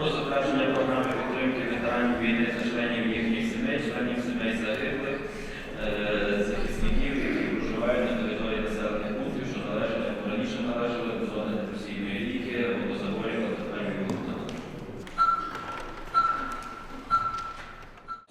Про затвердження програми підтримки ветеранів війни та їхніх сімей, членів сімей загиблих, е, захисників, які проживають на території населених пунктів, що належали або раніше належали до зони депресійної ліки, водозаборів, алкогольних установ.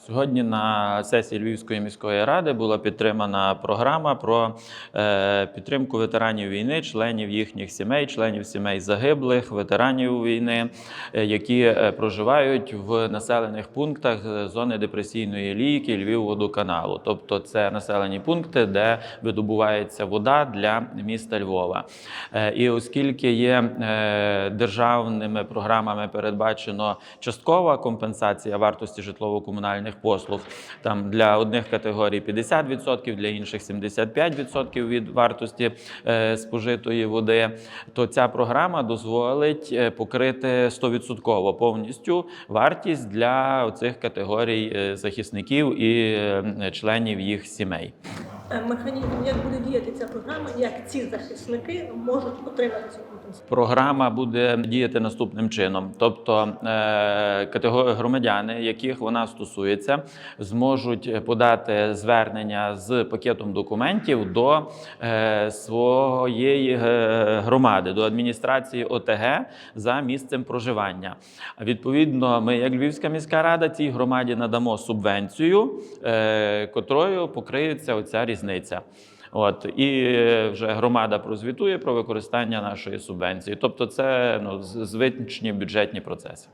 Сьогодні на сесії Львівської міської ради була підтримана програма про е, підтримку ветеранів війни, членів їхніх сімей, членів сімей загиблих, ветеранів війни, е, які е, проживають в населених пунктах зони депресійної лійки Львівводоканалу. Тобто це населені пункти, де видобувається вода для міста Львова. І оскільки є державними програмами передбачено часткова компенсація вартості житлово-комунальних послуг, там для одних категорій 50%, для інших 75% від вартості е, спожитої води, то ця програма дозволить е, покрити 100% повністю вартість для цих категорій е, захисників і членів їх сімей. Е, Механізм, як буде діяти ця програма, як ці захисники можуть отримати цю компенсацію. Програма буде діяти наступним чином: тобто е, категорії громадяни, яких вона стосується, зможуть подати звернення з пакетом документів до е, своєї громади, до адміністрації ОТГ за місцем проживання. Відповідно, ми, як Львівська міська рада, цій громаді надамо субвенцію, котрою покриється оця різниця. От і вже громада прозвітує про використання нашої субвенції. Тобто, це ну звичні бюджетні процеси.